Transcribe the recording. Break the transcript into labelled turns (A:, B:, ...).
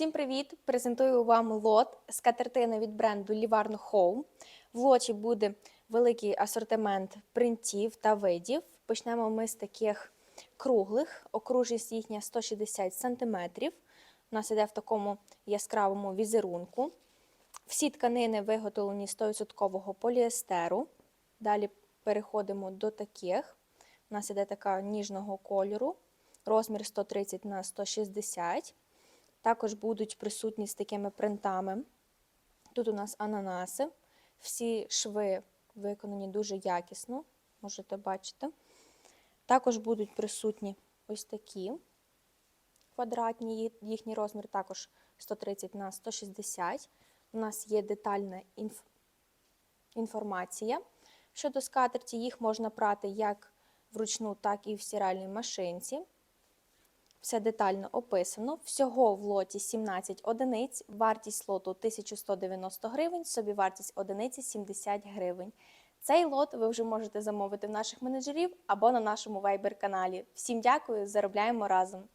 A: Всім привіт! Презентую вам лот з катертини від бренду Livarno Home. В лоті буде великий асортимент принтів та видів. Почнемо ми з таких круглих, окружність їхня 160 см. У нас іде в такому яскравому візерунку. Всі тканини виготовлені з 100% поліестеру. Далі переходимо до таких. У нас іде така ніжного кольору, розмір 130 на 160 також будуть присутні з такими принтами. Тут у нас ананаси. Всі шви виконані дуже якісно, можете бачити. Також будуть присутні ось такі квадратні, їхній розмір також 130 на 160. У нас є детальна інф... інформація. Щодо скатерті, їх можна прати як вручну, так і в стиральній машинці. Все детально описано. Всього в лоті 17 одиниць, вартість лоту 1190 гривень, собівартість одиниці 70 гривень. Цей лот ви вже можете замовити в наших менеджерів або на нашому Viber каналі. Всім дякую, заробляємо разом!